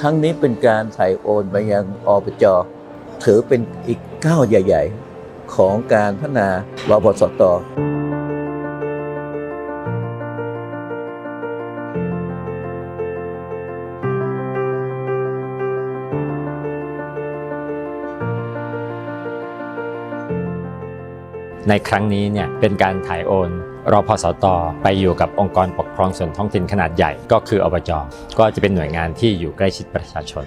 ครั้งนี้เป็นการถ่ายโอนไปยังอบจถือเป็นอีกก้าวใหญ่ ๆ ของการพัฒนารพสตในครั้งนี้เนี่ยเป็นการถ่ายโอน รพสตไปอยู่กับองค์กรปกครองส่วนท้องถิ่นขนาดใหญ่ก็คืออบจก็จะเป็นหน่วยงานที่อยู่ใกล้ชิดประชาชน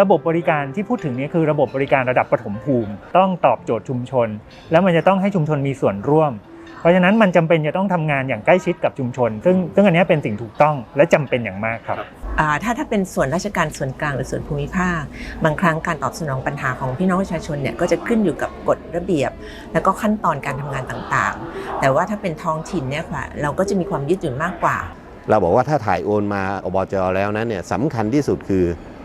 ระบบบริการที่พูดถึงเนี้คือระบบบริการระดับปฐมภูมิ ต้องตอบโจทย์ชุมชน แล้วมันจะต้องให้ชุมชนมีส่วนร่วม เพราะฉะนั้นมันจำเป็นจะต้องทำงานอย่างใกล้ชิดกับชุมชน ซึ่งซึ่งอันเนี้ยเป็นสิ่งถูกต้องและจำเป็นอย่างมากครับอ่าถ้าถ้าเป็นส่วนราชการส่วนกลางหรือส่วนภูมิภาค บางครั้งการตอบสนองปัญหาของพี่น้องประชาชนเนี่ยก็จะขึ้นอยู่กับ กฎระเบียบ แล้วก็ขั้นตอนการทำงานต่างๆ แต่ว่าถ้าเป็นท้องถิ่นเนี่ยค่ะเราก็จะมีความยืดหยุ่นมากกว่า เราบอกว่าถ้าถ่ายโอนมาอบจแล้วนั้นเนี่ยสำคัญที่สุดคือ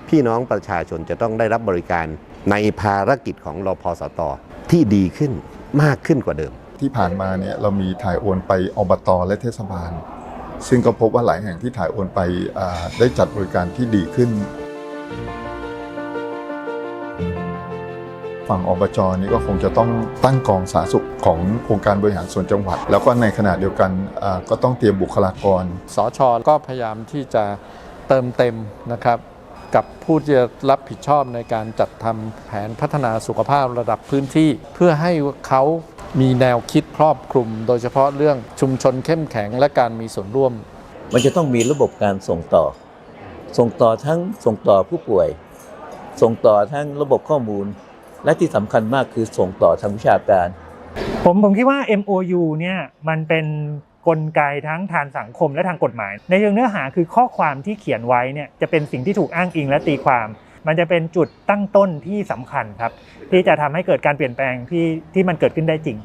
พี่น้องประชาชนจะต้องได้รับบริการในภารกิจของรพสตที่ดีขึ้นมากขึ้นกว่าเดิม ที่ผ่านมาเนี่ยเรามีถ่ายโอนไปอบตและเทศบาล ซึ่งก็พบว่าหลายแห่งที่ถ่ายโอนไปอ่าได้จัดบริการที่ดีขึ้น ฝั่งอบจนี่ก็คงจะต้องตั้งกองสาธารณสุขขององค์การบริหารส่วนจังหวัด แล้วก็ในขณะเดียวกันก็ต้องเตรียมบุคลากร สชก็พยายามที่จะเติมเต็มนะครับกับผู้ที่จะรับผิดชอบในการจัดทำแผนพัฒนาสุขภาพระดับพื้นที่ เพื่อให้เขามีแนวคิดครอบคลุม โดยเฉพาะเรื่องชุมชนเข้มแข็งและการมีส่วนร่วม มันจะต้องมีระบบการส่งต่อ ส่งต่อทั้งส่งต่อผู้ป่วย ส่งต่อทั้งระบบข้อมูล และที่สำคัญมากคือส่งต่อทางวิชาการ ผมผมคิดว่า MOU เนี่ยมันเป็นกลไกทั้งทางสังคมและทางกฎหมาย ในเชิงเนื้อหาคือข้อความที่เขียนไว้เนี่ยจะเป็นสิ่งที่ถูกอ้างอิงและตีความ มันจะเป็นจุดตั้งต้นที่สำคัญครับ ที่จะทำให้เกิดการเปลี่ยนแปลงที่ที่มันเกิดขึ้นได้จริง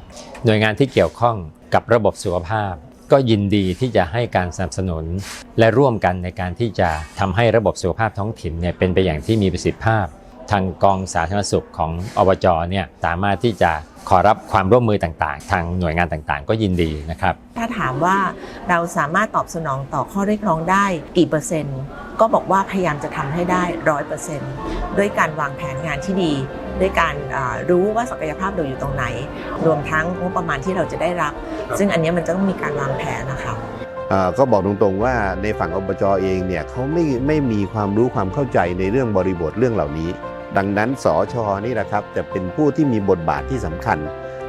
หน่วยงานที่เกี่ยวข้องกับระบบสุขภาพ ก็ยินดีที่จะให้การสนับสนุน และร่วมกันในการที่จะทำให้ระบบสุขภาพท้องถิ่นเนี่ยเป็นไปอย่างที่มีประสิทธิภาพ ทางกองสาธารณสุขของอบจเนี่ยสามารถที่จะขอรับความร่วมมือต่างๆ ทางหน่วยงานต่างๆ ก็ยินดีนะครับ ถ้าถามว่าเราสามารถตอบสนองต่อข้อเรียกร้องได้กี่เปอร์เซ็นต์ ก็บอกว่าพยายามจะทำให้ได้ร้อยเปอร์เซ็นต์ด้วยการวางแผนงานที่ดี ด้วยการอ่ารู้ว่าศักยภาพเราอยู่ตรงไหน รวมทั้งงบประมาณที่เราจะได้รับ ซึ่งอันเนี้ยมันจะต้องมีการวางแผนนะคะอ่าก็บอกตรงๆว่าในฝั่งอบจเองเนี่ยเขาไม่ไม่มีความรู้ความเข้าใจในเรื่องบริบทเรื่องเหล่านี้ ดังนั้นสอชอนี่แหละครับจะเป็นผู้ที่มีบทบาทที่สำคัญ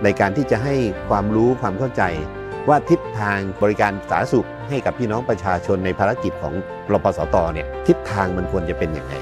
ในการที่จะให้ความรู้ความเข้าใจ ว่าทิศทางบริการสาธารณสุขให้กับพี่น้องประชาชนในภารกิจของรพสตเนี่ยทิศทางมันควรจะเป็นอย่างไร